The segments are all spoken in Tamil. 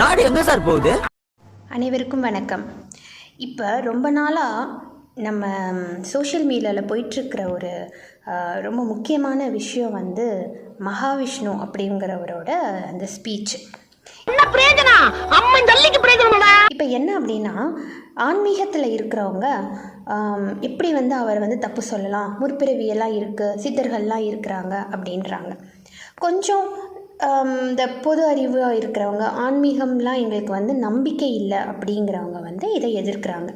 நாடு எங்க சார் போகுது? அனைவருக்கும் வணக்கம். இப்போ ரொம்ப நாளாக நம்ம சோஷியல் மீடியாவில் போயிட்டுருக்கிற ஒரு ரொம்ப முக்கியமான விஷயம் வந்து மகாவிஷ்ணு அப்படிங்கிறவரோட அந்த ஸ்பீச் இப்போ என்ன அப்படின்னா ஆன்மீகத்தில் இருக்கிறவங்க எப்படி வந்து அவர் வந்து தப்பு சொல்லலாம்? முற்பிறவியெல்லாம் இருக்குது சித்தர்கள்லாம் இருக்கிறாங்க அப்படின்றாங்க. கொஞ்சம் இந்த பொது அறிவாக இருக்கிறவங்க ஆன்மீகம்லாம் எங்களுக்கு வந்து நம்பிக்கை இல்லை அப்படிங்கிறவங்க வந்து இதை எதிர்க்கிறாங்க.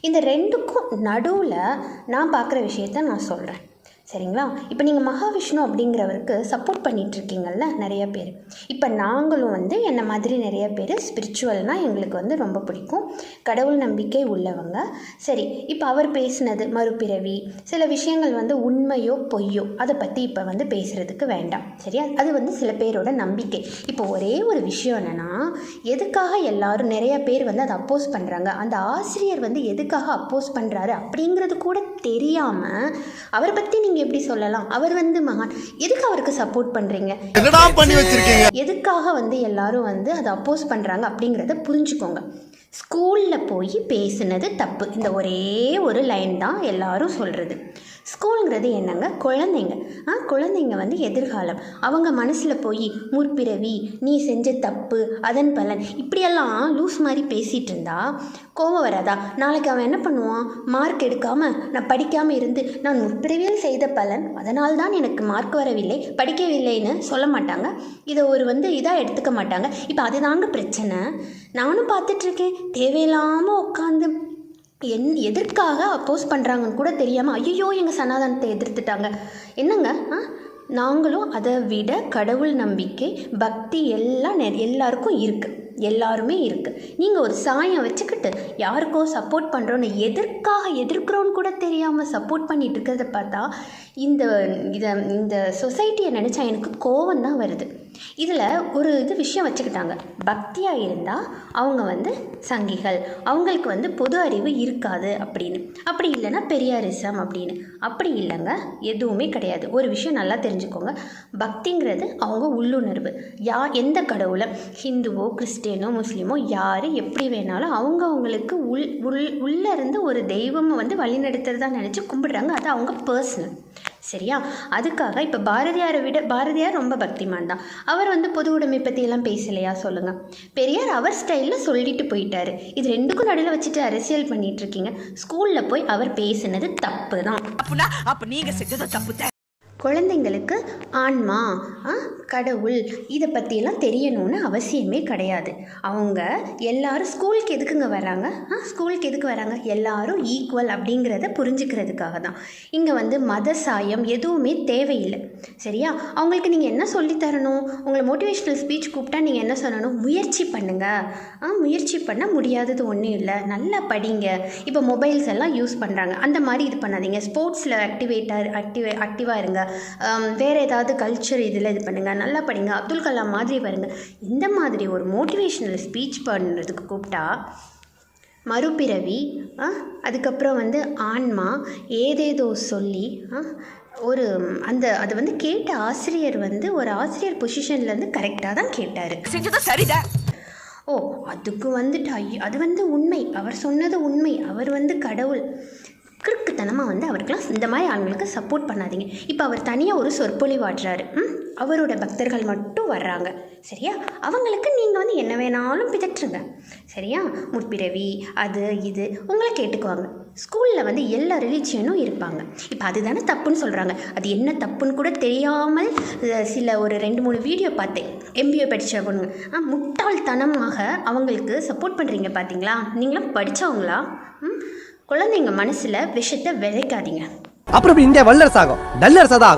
இந்த ரெண்டுக்கும் நடுவில் நான் பார்க்குற விஷயத்த நான் சொல்கிறேன் சரிங்களா? இப்போ நீங்கள் மகாவிஷ்ணு அப்படிங்கிறவருக்கு சப்போர்ட் பண்ணிட்டு இருக்கீங்கல்ல நிறைய பேர். இப்போ நாங்களும் வந்து என்னை மாதிரி நிறைய பேர் ஸ்பிரிச்சுவல்னால் எங்களுக்கு வந்து ரொம்ப பிடிக்கும். கடவுள் நம்பிக்கை உள்ளவங்க. சரி இப்போ அவர் பேசினது மறுபிறவி சில விஷயங்கள் வந்து உண்மையோ பொய்யோ அதை பற்றி இப்போ வந்து பேசுகிறதுக்கு வேண்டாம். சரியா? அது வந்து சில பேரோட நம்பிக்கை. இப்போ ஒரே ஒரு விஷயம் என்னென்னா எதுக்காக எல்லாரும் நிறைய பேர் வந்து அதை அப்போஸ் பண்ணுறாங்க அந்த ஆசிரியர் வந்து எதுக்காக அப்போஸ் பண்ணுறாரு அப்படிங்கிறது கூட தெரியாமல் அவரை பற்றி நீங்கள் எப்படி சொல்லலாம்? அவர் வந்து மகான். எதுக்கு அவருக்கு சப்போர்ட் பண்ணுறீங்க என்னடா பண்ணி வச்சிருக்கீங்க? எதுக்காக வந்து எல்லாரும் வந்து அதை அப்போஸ் பண்ணுறாங்க அப்படிங்கிறத புரிஞ்சுக்கோங்க. ஸ்கூலில் போய் பேசுனது தப்பு. இந்த ஒரே ஒரு லைன் தான் எல்லாரும் சொல்கிறது ஸ்கூலுங்கிறது என்னங்க? குழந்தைங்க. ஆ குழந்தைங்க வந்து எதிர்காலம். அவங்க மனசில் போய் முற்பிறவி நீ செஞ்ச தப்பு அதன் பலன் இப்படியெல்லாம் லூஸ் மாதிரி பேசிகிட்டு இருந்தா கோவம் வராதா? நாளைக்கு அவன் என்ன பண்ணுவான்? மார்க் எடுக்காமல் நான் படிக்காமல் இருந்து நான் முற்பிறவியில் செய்த பலன் அதனால் தான் எனக்கு மார்க் வரவில்லை படிக்கவில்லைன்னு சொல்ல மாட்டாங்க. இதை ஒரு வந்து இதாக எடுத்துக்க மாட்டாங்க. இப்போ அதுதாங்க பிரச்சனை. நானும் பார்த்துட்ருக்கேன் தேவையில்லாமல் உட்காந்து என் எதற்காக அப்போஸ் பண்ணுறாங்கன்னு கூட தெரியாமல் ஐயோ எங்கள் சனாதனத்தை எதிர்த்துட்டாங்க. என்னங்க? ஆ? நாங்களும் அதை விட கடவுள் நம்பிக்கை பக்தி எல்லாம் நெ எல்லாருக்கும் இருக்குது எல்லாருமே இருக்குது நீங்கள் ஒரு சாயம் வச்சுக்கிட்டு யாருக்கோ சப்போர்ட் பண்ணுறோன்னு எதற்காக எதிர்க்கிறோன்னு கூட தெரியாமல் சப்போர்ட் பண்ணிட்டு இருக்கிறத பார்த்தா இந்த இதை இந்த சொசைட்டியை நினச்சா எனக்கு கோவம் தான் வருது. இதில் ஒரு இது விஷயம் வச்சுக்கிட்டாங்க. பக்தியாக இருந்தால் அவங்க வந்து சங்கிகள் அவங்களுக்கு வந்து பொது அறிவு இருக்காது அப்படின்னு. அப்படி இல்லைன்னா பெரியாரிசம் அப்படின்னு. அப்படி இல்லைங்க எதுவுமே கிடையாது. ஒரு விஷயம் நல்லா தெரிஞ்சுக்கோங்க. பக்திங்கிறது அவங்க உள்ளுணர்வு. யா எந்த கடவுளை? ஹிந்துவோ கிறிஸ்டியனோ முஸ்லீமோ யார் எப்படி வேணாலும் அவங்க அவங்களுக்கு உள் உள் உள்ளே இருந்து ஒரு தெய்வம் வந்து வழிநடத்துறதா நினச்சி கும்பிடுறாங்க. அது அவங்க பர்சனல் சரியா? அதுக்காக இப்போ பாரதியாரை விட பாரதியார் ரொம்ப பக்திமான் தான். அவர் வந்து பொது உடைமை பற்றியெல்லாம் பேசலையா சொல்லுங்கள் பெரியார் அவர் ஸ்டைலில் சொல்லிட்டு போயிட்டாரு. இது ரெண்டுக்கும் நடுவில் வச்சுட்டு அரசியல் பண்ணிட்டு இருக்கீங்க. ஸ்கூலில் போய் அவர் பேசுனது தப்பு தான் அப்படின்னா அப்ப நீங்க செஞ்சது தப்பு குழந்தைங்களுக்கு ஆன்மா ஆ, கடவுள் இதை பற்றியெல்லாம் தெரியணும்னு அவசியமே கிடையாது. அவங்க எல்லாரும் ஸ்கூலுக்கு எதுக்குங்க வராங்க? ஆ ஸ்கூலுக்கு எதுக்கு வராங்க? எல்லாரும் ஈக்குவல் அப்படிங்கிறத புரிஞ்சுக்கிறதுக்காக தான். இங்கே வந்து மத சாயம் எதுவுமே தேவையில்லை. சரியா? அவங்களுக்கு நீங்கள் என்ன சொல்லித்தரணும் உங்களை மோட்டிவேஷ்னல் ஸ்பீச் கூப்பிட்டா நீங்கள் என்ன சொல்லணும்? முயற்சி பண்ணுங்க. ஆ முயற்சி பண்ண முடியாதது ஒன்றும் இல்லை. நல்லா படிங்க. இப்போ மொபைல்ஸ் எல்லாம் யூஸ் பண்ணுறாங்க அந்த மாதிரி இது பண்ணாதீங்க. ஸ்போர்ட்ஸில் ஆக்டிவேட்டாக ஆக்டிவே ஆக்டிவாக இருங்க. வேறு ஏதாவது கல்ச்சர் இதில் இது பண்ணுங்கள் நல்லா படிங்க அப்துல் கலாம் மாதிரி வருங்க. இந்த மாதிரி ஒரு மோட்டிவேஷ்னல் ஸ்பீச் பண்ணுறதுக்கு கூப்பிட்டா மறுபிறவி அதுக்கப்புறம் வந்து ஆன்மா ஏதேதோ சொல்லி ஒரு அந்த அது வந்து கேட்ட ஆசிரியர் வந்து ஒரு ஆசிரியர் பொசிஷன்லேருந்து கரெக்டாக தான் கேட்டார். செஞ்சது சரிதான். ஓ அதுக்கு வந்துட்டு ஐயோ அது வந்து உண்மை அவர் சொன்னது உண்மை அவர் வந்து கடவுள். கிறுக்குத்தனமாக வந்து அவருக்கெலாம் இந்த மாதிரி ஆண்களுக்கு சப்போர்ட் பண்ணாதீங்க. இப்போ அவர் தனியாக ஒரு சொற்பொழிவாடுறாரு ம்? அவரோட பக்தர்கள் மட்டும் வர்றாங்க. சரியா? அவங்களுக்கு நீங்கள் வந்து என்ன வேணாலும் பிதற்றுங்க. சரியா? முற்பிறவி அது இது உங்களை கேட்டுக்குவாங்க. ஸ்கூலில் வந்து எல்லா ரிலீஜியனும் இருப்பாங்க. இப்போ அதுதானே தப்புன்னு சொல்கிறாங்க அது என்ன தப்புன்னு கூட தெரியாமல் சில ஒரு ரெண்டு மூணு வீடியோ பார்த்தேன். எம்பிஏ படித்த பொண்ணுங்க ஆ முட்டாள்தனமாக அவங்களுக்கு சப்போர்ட் பண்ணுறீங்க பார்த்தீங்களா நீங்களும் படித்தவங்களா ம்? குழந்தைங்க மனசுல விஷத்தை விதைக்காதீங்க. அப்புறம் இந்தியா வல்லரசு ஆகும் தான் ஆகும்.